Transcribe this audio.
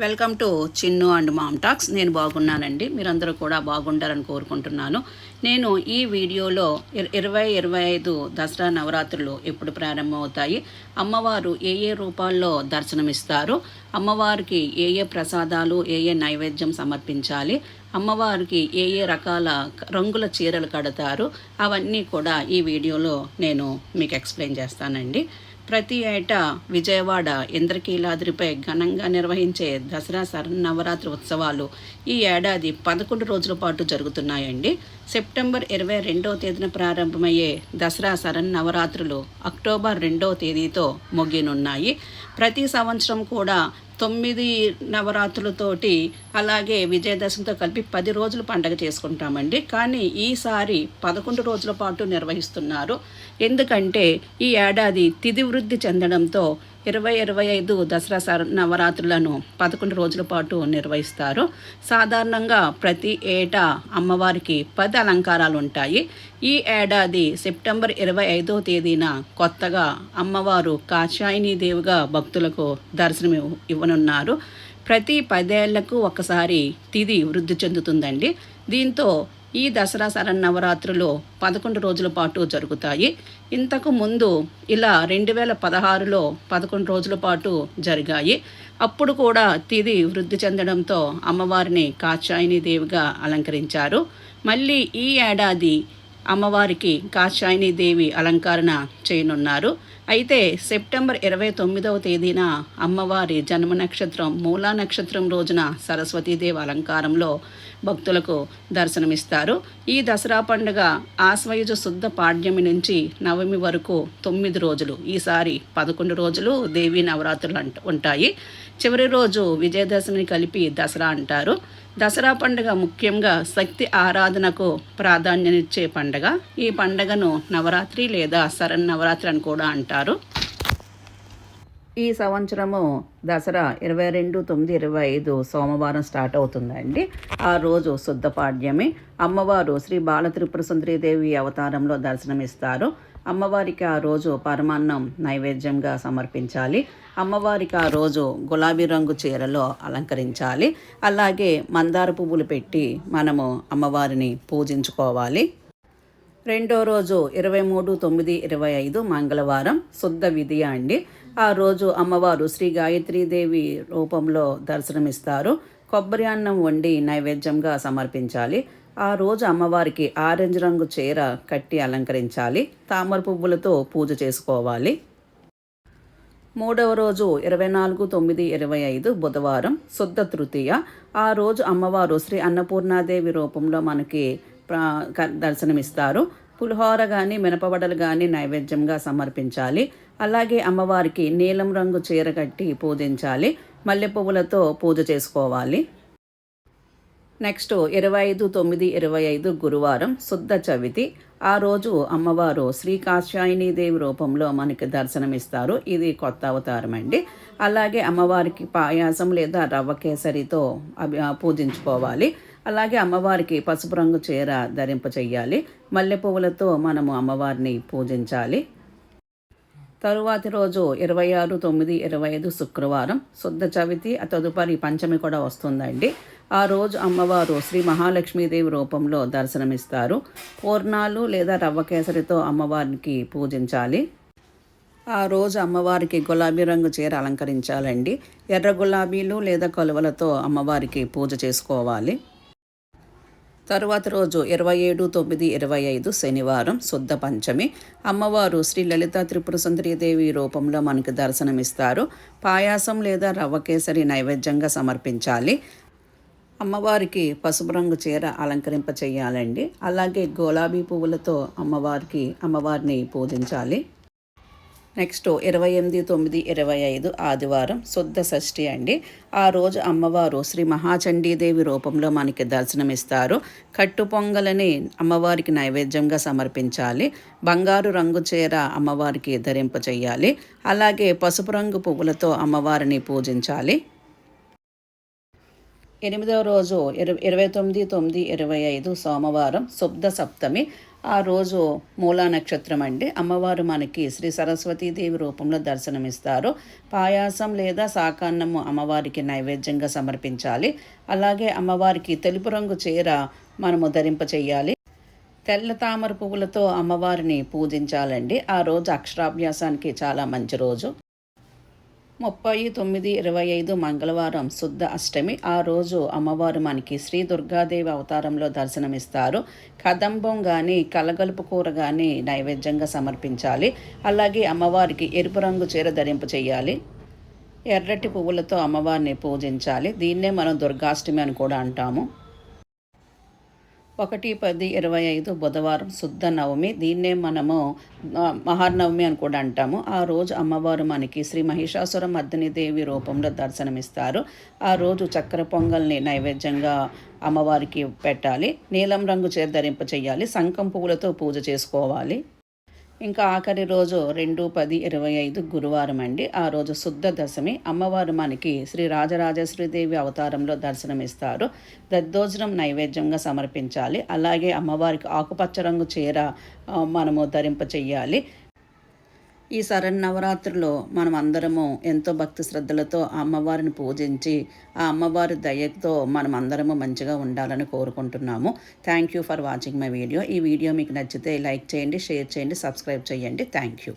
Welcome to Chinnu and mom talks. నేను బాగున్నానండి. మీరందరూ కూడా బాగుండాలని కోరుకుంటున్నాను. నేను ఈ వీడియోలో ఇర- ఇరవై ఇరవై ఐదు దసరా నవరాత్రులు ఎప్పుడు ప్రారంభమవుతాయి? అమ్మవారు ఏ ఏ రూపాల్లో దర్శనమిస్తారు? అమ్మవారికి ఏ ఏ ప్రసాదాలు ఏ ఏ నైవేద్యం సమర్పించాలి? అమ్మవారికి ఏ ఏ రకాల రంగుల చీరలు కడతారు? అవన్నీ కూడా ఈ వీడియోలో నేను మీకు ఎక్స్ప్లెయిన్ చేస్తానండి. ప్రతి ఏటా విజయవాడ ఇంద్రకీలాద్రిపై ఘనంగా నిర్వహించే దసరా శరన్నవరాత్రి ఉత్సవాలు ఈ ఏడాది పదకొండు రోజుల పాటు జరుగుతున్నాయండి. సెప్టెంబర్ ఇరవై రెండవ తేదీన ప్రారంభమయ్యే దసరా శరన్నవరాత్రులు అక్టోబర్ రెండవ తేదీతో ముగినున్నాయి ప్రతి సంవత్సరం కూడా తొమ్మిది నవరాత్రులతోటి అలాగే విజయదశమితో కలిపి పది రోజులు పండగ చేసుకుంటామండి. కానీ ఈసారి పదకొండు రోజుల పాటు నిర్వహిస్తున్నారు. ఎందుకంటే ఈ ఏడాది తిథి వృద్ధి చెందడంతో ఇరవై ఇరవై ఐదు దసరా సర నవరాత్రులను పదకొండు రోజుల పాటు నిర్వహిస్తారు. సాధారణంగా ప్రతి ఏటా అమ్మవారికి పది అలంకారాలు ఉంటాయి. ఈ ఏడాది సెప్టెంబర్ ఇరవై ఐదో తేదీన కొత్తగా అమ్మవారు కాచాయిని దేవిగా భక్తులకు దర్శనం ఇవ్వనున్నారు. ప్రతి పదేళ్ళకు ఒకసారి తిది వృద్ధి చెందుతుందండి. దీంతో ఈ దసరా శరన్నవరాత్రులు పదకొండు రోజుల పాటు జరుగుతాయి. ఇంతకు ముందు ఇలా రెండు వేల పదహారులో పదకొండు రోజుల పాటు జరిగాయి. అప్పుడు కూడా తిది వృద్ధి చెందడంతో అమ్మవారిని కాచాయిని దేవిగా అలంకరించారు. మళ్ళీ ఈ ఏడాది అమ్మవారికి కాషాయిని దేవి అలంకరణ చేయనున్నారు. అయితే సెప్టెంబర్ ఇరవై తొమ్మిదవ తేదీన అమ్మవారి జన్మ నక్షత్రం మూలా నక్షత్రం రోజున సరస్వతీదేవి అలంకారంలో భక్తులకు దర్శనమిస్తారు. ఈ దసరా పండుగ ఆశ్వయుజ శుద్ధ పాడ్యమి నుంచి నవమి వరకు తొమ్మిది రోజులు ఈసారి పదకొండు రోజులు దేవీ నవరాత్రులు అంట ఉంటాయి. చివరి రోజు విజయదశమిని కలిపి దసరా అంటారు. దసరా పండుగ ముఖ్యంగా శక్తి ఆరాధనకు ప్రాధాన్యతనిచ్చే పండుగ. ఈ పండుగను నవరాత్రి లేదా శరన్నవరాత్రి అని కూడా అంటారు. ఈ సంవత్సరము దసరా ఇరవై రెండు తొమ్మిది ఇరవై ఐదు సోమవారం స్టార్ట్ అవుతుందండి. ఆ రోజు శుద్ధ పాడ్యమి. అమ్మవారు శ్రీ బాలత్రిపుర సుందరీదేవి అవతారంలో దర్శనమిస్తారు. అమ్మవారికి ఆ రోజు పరమాన్నం నైవేద్యంగా సమర్పించాలి. అమ్మవారికి ఆ రోజు గులాబీ రంగు చీరలో అలంకరించాలి. అలాగే మందార పువ్వులు పెట్టి మనము అమ్మవారిని పూజించుకోవాలి. రెండో రోజు ఇరవై మూడు తొమ్మిది ఇరవై ఐదు మంగళవారం శుద్ధ విధియ అండి. ఆ రోజు అమ్మవారు శ్రీ గాయత్రీదేవి రూపంలో దర్శనమిస్తారు. కొబ్బరి అన్నం వండి నైవేద్యంగా సమర్పించాలి. ఆ రోజు అమ్మవారికి ఆరెంజ్ రంగు చీర కట్టి అలంకరించాలి. తామర పువ్వులతో పూజ చేసుకోవాలి. మూడవ రోజు ఇరవై నాలుగు తొమ్మిది ఇరవై ఐదు బుధవారం శుద్ధ తృతీయ. ఆ రోజు అమ్మవారు శ్రీ అన్నపూర్ణాదేవి రూపంలో మనకి దర్శనమిస్తారు. పులిహోర కానీ మినపవడలు కానీ నైవేద్యంగా సమర్పించాలి. అలాగే అమ్మవారికి నీలం రంగు చీర కట్టి పూజించాలి. మల్లె పువ్వులతో పూజ చేసుకోవాలి. నెక్స్ట్ ఇరవై ఐదు తొమ్మిది ఇరవై ఐదు గురువారం శుద్ధ చవితి. ఆ రోజు అమ్మవారు శ్రీ దేవి రూపంలో మనకి దర్శనమిస్తారు. ఇది కొత్త అవతారం అండి. అలాగే అమ్మవారికి పాయాసం లేదా రవ్వ కేసరితో అభి పూజించుకోవాలి. అలాగే అమ్మవారికి పసుపు రంగు చీర ధరింప చెయ్యాలి. మల్లె పువ్వులతో మనము అమ్మవారిని పూజించాలి. తరువాతి రోజు ఇరవై ఆరు తొమ్మిది ఇరవై ఐదు శుక్రవారం శుద్ధ చవితి. తదుపరి పంచమి కూడా వస్తుందండి. ఆ రోజు అమ్మవారు శ్రీ మహాలక్ష్మీదేవి రూపంలో దర్శనమిస్తారు. పూర్ణాలు లేదా రవ్వ కేసరితో అమ్మవారికి పూజించాలి. ఆ రోజు అమ్మవారికి గులాబీ రంగు చీర అలంకరించాలండి. ఎర్ర గులాబీలు లేదా కలువలతో అమ్మవారికి పూజ చేసుకోవాలి. తరువాత రోజు ఇరవై ఏడు తొమ్మిది ఇరవై ఐదు శనివారం శుద్ధ పంచమి. అమ్మవారు శ్రీ లలిత త్రిపుర సుందరీదేవి రూపంలో మనకు దర్శనమిస్తారు. పాయాసం లేదా రవ్వ కేసరి నైవేద్యంగా సమర్పించాలి. అమ్మవారికి పసుపు రంగు చీర అలంకరింప చేయాలండి. అలాగే గులాబీ పువ్వులతో అమ్మవారికి అమ్మవారిని పూజించాలి. నెక్స్ట్ ఇరవై ఎనిమిది తొమ్మిది ఇరవై ఐదు ఆదివారం శుద్ధ షష్ఠి అండి. ఆ రోజు అమ్మవారు శ్రీ మహాచండీదేవి రూపంలో మనకి దర్శనమిస్తారు. కట్టు పొంగలని అమ్మవారికి నైవేద్యంగా సమర్పించాలి. బంగారు రంగు చీర అమ్మవారికి ధరింప చేయాలి. అలాగే పసుపు రంగు పువ్వులతో అమ్మవారిని పూజించాలి. ఎనిమిదవ రోజు ఇరవై ఇరవై తొమ్మిది తొమ్మిది ఇరవై ఐదు సోమవారం శుద్ధ సప్తమి. ఆ రోజు మూలా నక్షత్రం అండి. అమ్మవారు మనకి శ్రీ సరస్వతీదేవి రూపంలో దర్శనమిస్తారు. పాయాసం లేదా సాకాన్నము అమ్మవారికి నైవేద్యంగా సమర్పించాలి. అలాగే అమ్మవారికి తెలుపు రంగు చీర మనము ధరింప చేయాలి తెల్ల తామర పువ్వులతో అమ్మవారిని పూజించాలండి. ఆ రోజు అక్షరాభ్యాసానికి చాలా మంచి రోజు. ముప్పై తొమ్మిది ఇరవై ఐదు మంగళవారం శుద్ధ అష్టమి. ఆ రోజు అమ్మవారు మనకి శ్రీ దుర్గాదేవి అవతారంలో దర్శనమిస్తారు. కదంబం కానీ కలగలుపు కూర కానీ నైవేద్యంగా సమర్పించాలి. అలాగే అమ్మవారికి ఎరుపు రంగు చీర ధరింపు చేయాలి. ఎర్రటి పువ్వులతో అమ్మవారిని పూజించాలి. దీన్నే మనం దుర్గాష్టమి అని కూడా అంటాము. ఒకటి పది ఇరవై ఐదు బుధవారం శుద్ధ నవమి. దీన్నే మనము మహానవమి అని కూడా అంటాము. ఆ రోజు అమ్మవారు మనకి శ్రీ మహిషాసుర మర్దిని దేవి రూపంలో దర్శనమిస్తారు. ఆ రోజు చక్కెర పొంగల్ని నైవేద్యంగా అమ్మవారికి పెట్టాలి. నీలం రంగు చీర ధరింప చేయాలి శంఖం పువ్వులతో పూజ చేసుకోవాలి. ఇంకా ఆఖరి రోజు రెండు పది ఇరవై ఐదు గురువారం అండి. ఆ రోజు శుద్ధ దశమి. అమ్మవారు మనకి శ్రీ రాజరాజేశ్వరీదేవి అవతారంలో దర్శనమిస్తారు. దద్దోజనం నైవేద్యంగా సమర్పించాలి. అలాగే అమ్మవారికి ఆకుపచ్చ రంగు చీర మనము ధరింప చెయ్యాలి ఈ శరన్నవరాత్రిలో మనం అందరము ఎంతో భక్తి శ్రద్ధలతో ఆ అమ్మవారిని పూజించి ఆ అమ్మవారి దయతో మనం అందరము మంచిగా ఉండాలని కోరుకుంటున్నాము. Thank you for watching my video ఈ వీడియో మీకు నచ్చితే లైక్ చేయండి షేర్ చేయండి సబ్స్క్రైబ్ చేయండి. Thank you